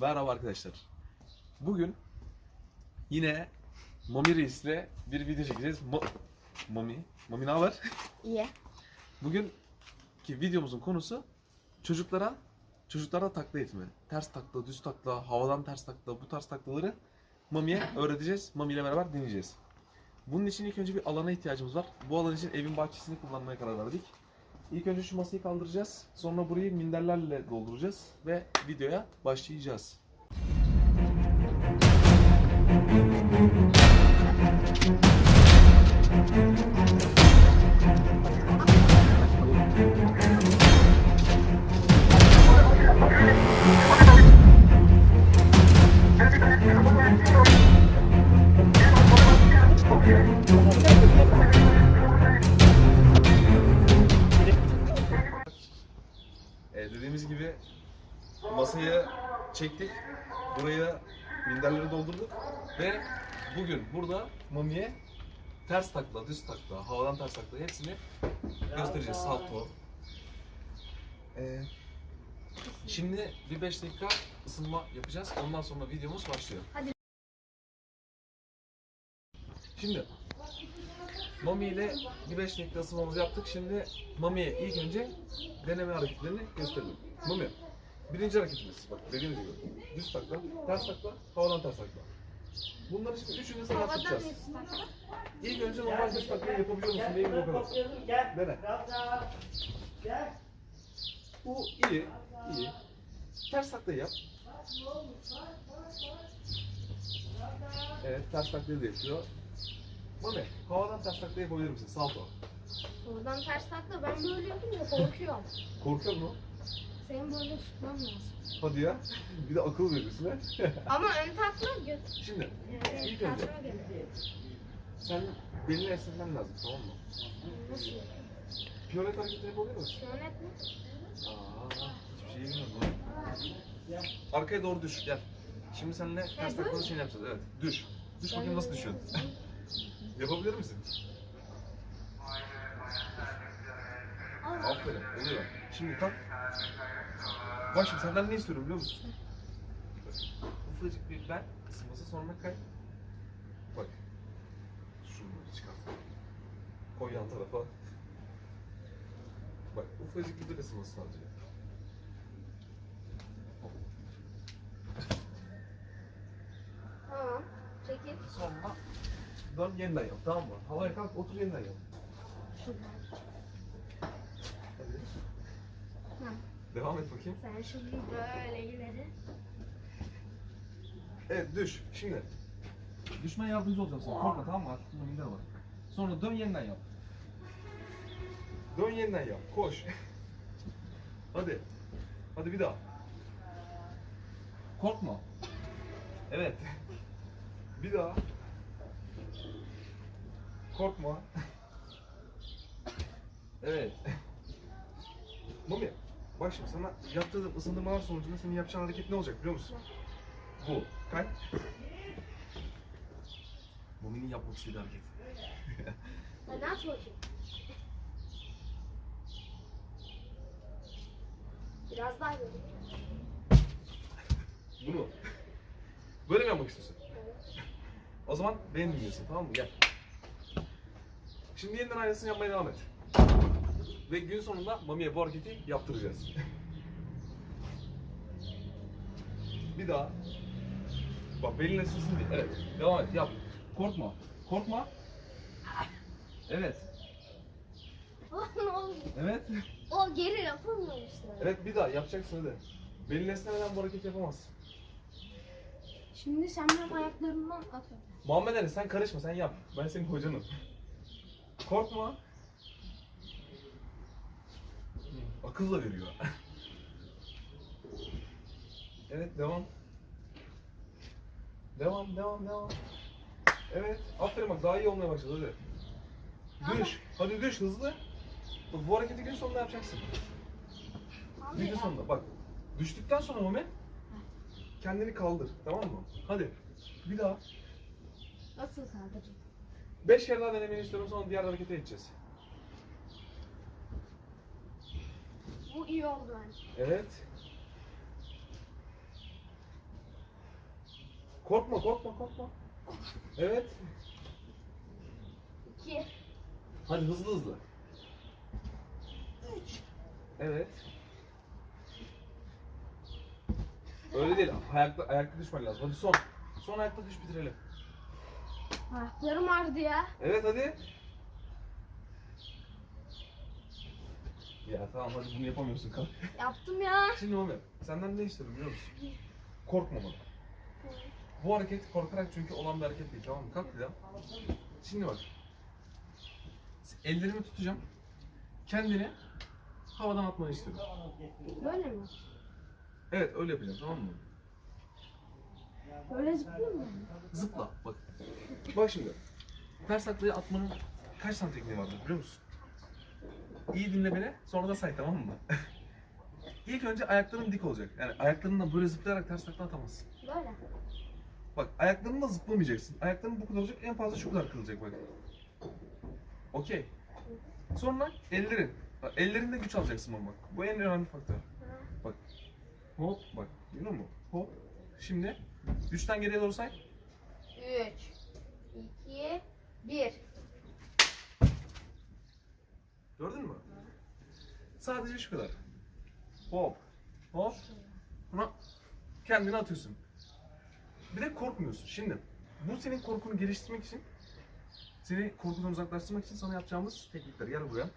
Merhaba arkadaşlar. Bugün yine Mami Reis'le bir video çekeceğiz. Mo- Mami, Mami ne haber? İyi. Bugünkü videomuzun konusu çocuklara çocuklara takla eğitimi. Ters takla, düz takla, havadan ters takla, bu tarz taklaları Mami'ye öğreteceğiz. Mami ile beraber deneyeceğiz. Bunun için ilk önce bir alana ihtiyacımız var. Bu alan için evin bahçesini kullanmaya karar verdik. İlk önce şu masayı kaldıracağız. Sonra burayı minderlerle dolduracağız ve videoya başlayacağız. Dediğimiz gibi masayı çektik. Buraya minderleri doldurduk. Ve bugün burada Mami'ye ters takla, düz takla, havadan ters takla hepsini göstereceğiz. Salto. Ee, şimdi bir 5 dakika ısınma yapacağız. Ondan sonra videomuz başlıyor. Hadi. Şimdi Mami ile bir 5 dakika ısınmamızı yaptık. Şimdi Mami'ye ilk önce deneme hareketlerini gösterelim. Mami, birinci hareketimiz. Bak dediğimiz gibi. Düz takla, ters takla, havadan ters takla. Bunları şimdi üçünü sana takla. İlk önce normal düz taklayı yapabiliyor musun diye bir bakalım. Dene. Bu iyi, iyi. Ters taklayı yap. Evet, ters taklayı da yapıyor. Mami, havadan ters takla yapabilir misin? Salto. Buradan ters takla. Ben böyle yapınca korkuyorum. Korkuyor mu? Senin böyle tutman lazım. Hadi ya. Bir de akıl veriyorsun ha. Ama ön takla göt. Şimdi e, İlk önce. göre. sen belini esnetmen lazım tamam mı? Nasıl? Piyonet hareketini yapabilir misin? Şönet mi? Aa, hiçbir şey bilmiyorum. Arkaya doğru düş, gel. Şimdi seninle ters Evet, böyle. şeyini yapacağız, evet. Düş. Düş bakayım nasıl düşüyorsun. Yapabilir misin? Aferin, oluyor. Şimdi tak. Bak şimdi senden ne istiyorum biliyor musun? Ufacık bir ben ısınması sonra kay. Bak. Şunu çıkart. Koy yan tarafa. Bak ufacık bir bel ısınması sadece. Hop. Tamam. Çekil. Sonra dön yeniden yap tamam mı? Havaya kalk otur yeniden yap. Şuradan. Hadi. Hı. Devam et bakayım. Sen şimdi böyle ileri. Evet düş. Şimdi. Düşmeye yardımcı olacağım sana. Korkma tamam mı? Artık bunda minder var. Sonra dön yeniden yap. Dön yeniden yap. Koş. Hadi. Hadi bir daha. Korkma. Evet. Bir daha. Korkma. Evet. Mami, bak şimdi sana yaptığım ısındırmalar sonucunda senin yapacağın hareket ne olacak biliyor musun? Bu. Kay. Mami'nin yapmak istediği hareket. Hadi aç bakayım. Biraz daha ileri. Bunu. Böyle mi yapmak istiyorsun? O zaman beni dinliyorsun tamam mı? Gel. Şimdi yeniden aynısını yapmaya devam et. Ve gün sonunda Mami'ye bu hareketi yaptıracağız. Bir daha. Bak belin esnesin diye. Evet. Devam et. Yap. Korkma. Korkma. Evet. ne oldu? Evet. O geri yapılmamıştı. Evet bir daha yapacaksın hadi. Belin esnemeden bu hareketi yapamazsın. Şimdi sen benim ayaklarımdan at. Muhammed Ali sen karışma sen yap. Ben senin hocanım. Korkma. Akılla veriyor. evet devam. Devam devam devam. Evet aferin bak daha iyi olmaya başladı hadi. Düş. Hadi düş hızlı. Bak, bu hareketi gün sonunda yapacaksın. Gün sonunda bak. Düştükten sonra Mami kendini kaldır tamam mı? Hadi. Bir daha. Nasıl kaldırayım? Beş kere daha denemeni istiyorum sonra diğer harekete geçeceğiz. Bu iyi oldu bence. Evet. Korkma korkma korkma. Evet. İki. Hadi hızlı hızlı. Üç. Evet. Öyle değil. Ayakta, ayakta düşmen lazım. Hadi son. Son ayakta düş bitirelim. Ayaklarım ağrıdı ya. Evet hadi. Ya tamam hadi bunu yapamıyorsun kalk. Yaptım ya. Şimdi Mehmet senden ne istiyorum biliyor musun? Korkmamalı. Bu hareket korkarak çünkü olan bir hareket değil tamam mı? Kalk bir daha. Şimdi bak. Ellerimi tutacağım. Kendini havadan atmanı istiyorum. Böyle mi? Evet öyle yapacağım tamam mı? Böyle zıplayayım mı? Zıpla bak. Bak şimdi. Ters taklayı atmanın kaç tane tekniği vardır biliyor musun? İyi dinle beni sonra da say tamam mı? İlk önce ayakların dik olacak. Yani ayaklarından böyle zıplayarak ters takla atamazsın. Böyle. Bak ayaklarınla zıplamayacaksın. Ayakların bu kadar olacak en fazla şu kadar kırılacak bak. Okey. Sonra ellerin. Bak, ellerinde güç alacaksın ama bak. Bu en önemli faktör. Bak. Hop bak. Görüyor musun? Hop. Şimdi üçten geriye doğru say. Üç. iki, Bir. Gördün mü? Sadece şu kadar. Hop. Hop. Buna kendini atıyorsun. Bir de korkmuyorsun. Şimdi bu senin korkunu geliştirmek için seni korkudan uzaklaştırmak için sana yapacağımız teknikler. Gel buraya.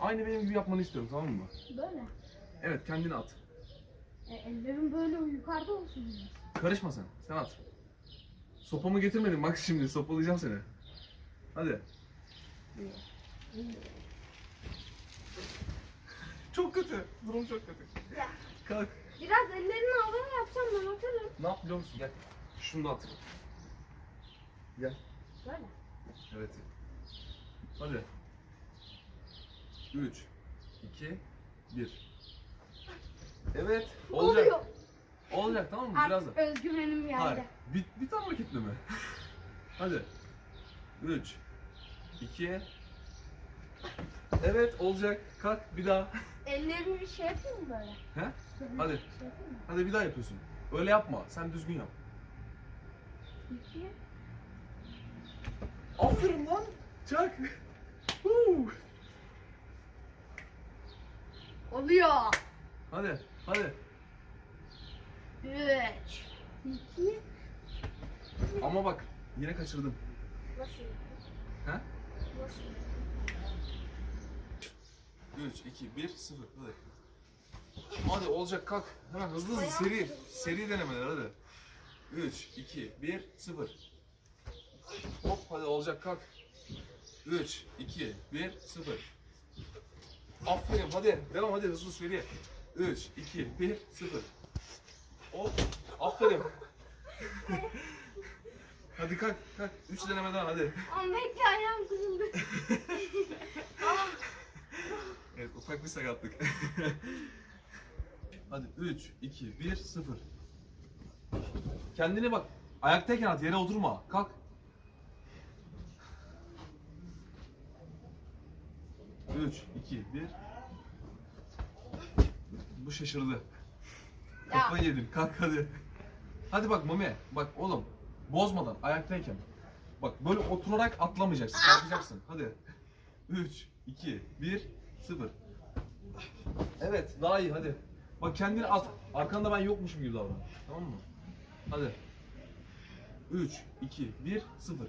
Aynı benim gibi yapmanı istiyorum tamam mı? Böyle. Evet kendini at. E, ellerim böyle yukarıda olsun. Karışma sen. Sen at. Sopamı getirmedim bak şimdi sopalayacağım seni. Hadi. Çok kötü. Durum çok kötü. Ya. Kalk. Biraz ellerini havaya yapsam ben atarım. Ne yap biliyor musun? Gel. Şunu da at. Gel. Böyle. Evet. Hadi. 3, 2, 1. Evet. Olacak. Oluyor. Olacak tamam mı? Biraz da. Artık özgüvenim geldi. Hayır. Bir, bir tane hareketle mi? Hadi. 3, 2, Evet olacak. Kalk bir daha. Ellerimi bir şey yapayım mı böyle? He? Hadi. Şey yapayım mı? Hadi bir daha yapıyorsun. Öyle yapma. Sen düzgün yap. İki. Aferin lan. Çak. Huu. Oluyor. hadi. Hadi. Üç. İki. Ama bak yine kaçırdım. Nasıl? He? Nasıl? 3, 2, 1, 0. Hadi. Hadi olacak kalk. Hemen hızlı hızlı seri. Seri denemeler hadi. 3, 2, 1, 0. Hop hadi olacak kalk. 3, 2, 1, 0. Aferin hadi. Devam hadi hızlı seri. 3, 2, 1, 0. Hop. Aferin. hadi kalk kalk. 3 deneme daha hadi. Ama bekle ayağım kırıldı. Evet ufak bir sakatlık. Hadi 3, 2, 1, 0. Kendine bak. Ayaktayken at yere oturma. Kalk. Üç, iki, bir. Bu şaşırdı. Kafayı yedin. Kalk hadi. Hadi bak Mami. Bak oğlum. Bozmadan ayaktayken. Bak böyle oturarak atlamayacaksın. Kalkacaksın. Hadi. 3, 2, 1, 0. Evet daha iyi hadi. Bak kendini at. Arkanda ben yokmuşum gibi davran. Tamam mı? Hadi. 3, 2, 1, 0.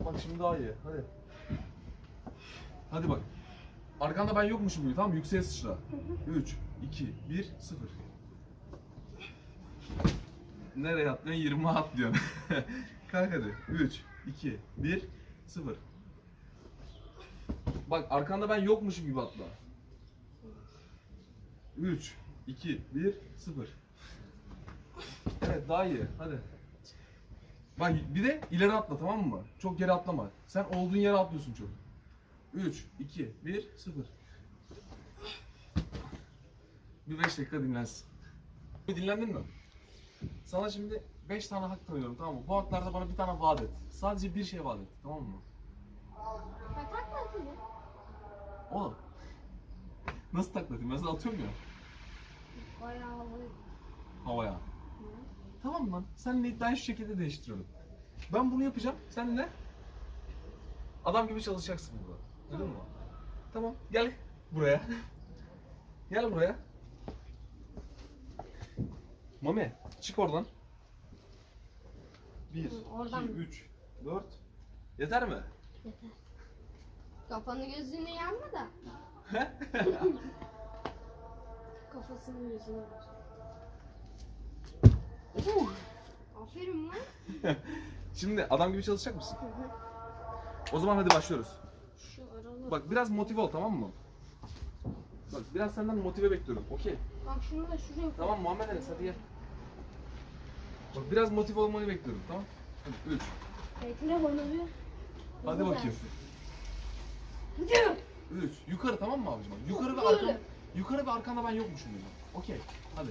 Bak şimdi daha iyi. Hadi. Hadi bak. Arkanda ben yokmuşum gibi tamam mı? Yükseğe sıçra. 3, 2, 1, 0. Nereye atlıyorsun? 20 atlıyorsun. Kalk hadi. 3, 2, 1, 0. Bak arkanda ben yokmuşum gibi atla. 3, 2, 1, 0. Evet daha iyi. Hadi. Bak bir de ileri atla tamam mı? Çok geri atlama. Sen olduğun yere atlıyorsun çok. 3, 2, 1, 0. Bir 5 dakika dinlensin. Dinlendin mi? Sana şimdi 5 tane hak tanıyorum tamam mı? Bu haklarda bana bir tane vaat et. Sadece bir şey vaat et tamam mı? Ben ya. Oğlum. Nasıl taklatayım? Ben sana atıyorum ya Bayağı havayı. havaya. Tamam lan. Senle iddiayı şu şekilde değiştiriyorum. Ben bunu yapacağım. Sen de adam gibi çalışacaksın burada. Duydun mu? Tamam. Gel buraya. Gel buraya. Mami çık oradan. 1, 2, Oradan mı? 3, 4. Yeter mi? Yeter. Kafanı gözünü yanma da. Kafasını yüzünü ver. Uh. Aferin lan. Şimdi adam gibi çalışacak mısın? O zaman hadi başlıyoruz. Bak biraz motive ol tamam mı? Bak biraz senden motive bekliyorum. Okey. Bak şunu da şuraya koy. Tamam Muhammed Enes hadi gel. Bak biraz motive olmanı bekliyorum tamam? Hadi 3. Bekle bana bir. Hadi bakayım. Hadi. 3. Yukarı tamam mı abicim? Yukarı ve arkam. Yukarı ve arkanda ben yokmuşum dedim. Okey. Hadi.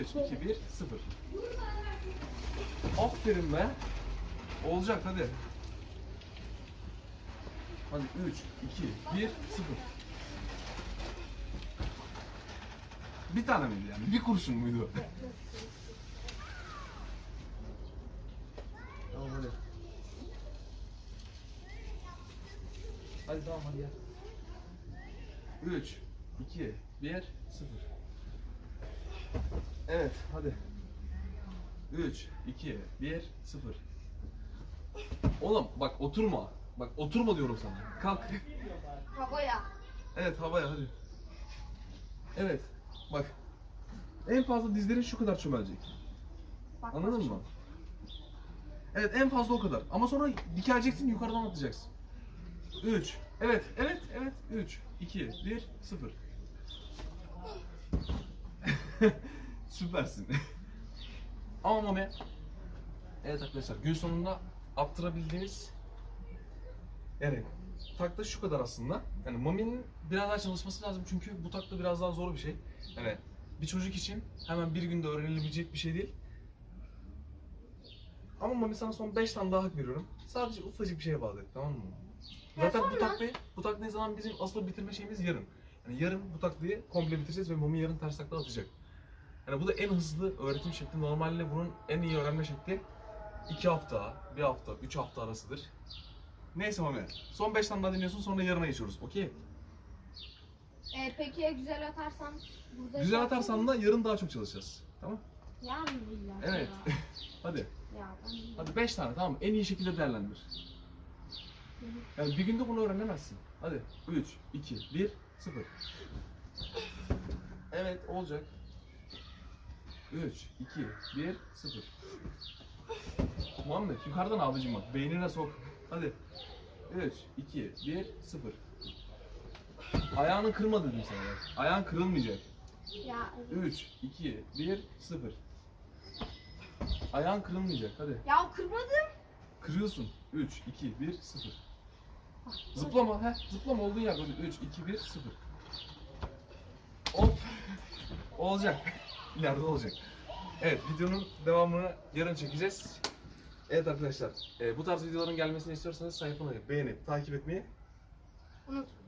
3, 2, 1, 0. Aferin be. Olacak hadi. Hadi 3, 2, 1, 0. Bir tane miydi yani? Bir kurşun muydu? Tamam hadi. Hadi tamam hadi gel. 3, 2, 1, 0. Evet hadi. 3, 2, 1, 0. Oğlum bak oturma. Bak oturma diyorum sana. Kalk. Havaya. Evet havaya hadi. Evet bak. En fazla dizlerin şu kadar çömelecek. Bak, Anladın mı? Evet en fazla o kadar. Ama sonra dikeleceksin yukarıdan atacaksın. 3. Evet, evet, evet. 3, 2, 1, 0. Süpersin. Ama Mami. Evet arkadaşlar gün sonunda attırabildiğimiz yani takla şu kadar aslında. Yani Mami'nin biraz daha çalışması lazım çünkü bu takla biraz daha zor bir şey. Yani bir çocuk için hemen bir günde öğrenilebilecek bir şey değil. Ama Mami sana son 5 tane daha hak veriyorum. Sadece ufacık bir şeye bağlı tamam mı? Ya Zaten bu sonra? taklayı, bu taklayı zaman bizim asıl bitirme şeyimiz yarın. Yani yarın bu taklayı komple bitireceğiz ve Mami yarın ters takla atacak. Yani bu da en hızlı öğretim şekli. Normalde bunun en iyi öğrenme şekli 2 hafta, 1 hafta, 3 hafta arasıdır. Neyse Mami, son 5 tane daha dinliyorsun sonra yarına geçiyoruz. Okey? Ee, peki ya güzel atarsan burada Güzel şey atarsan da yarın daha çok çalışacağız. Tamam? Yarın billahi Evet. Ya. Hadi. ya ben Hadi 5 tane tamam mı? En iyi şekilde değerlendir. Yani bir günde bunu öğrenemezsin. Hadi 3, 2, 1, 0. Evet olacak. 3, 2, 1, 0. Muhammed yukarıdan abicim bak. Beynine sok. Hadi. 3, 2, 1, 0. Ayağını kırma dedim sana. Ayağın kırılmayacak. Ya, 3, 2, 1, 0. Ayağın kırılmayacak. Hadi. ya kırmadım. Kırıyorsun. 3, 2, 1, 0. Zıplama. Heh, zıplama olduğun yer. Hadi 3, 2, 1, 0. Hop. Olacak. İleride olacak. Evet, videonun devamını yarın çekeceğiz. Evet arkadaşlar, e, bu tarz videoların gelmesini istiyorsanız sayfamı beğenip takip etmeyi Unutma.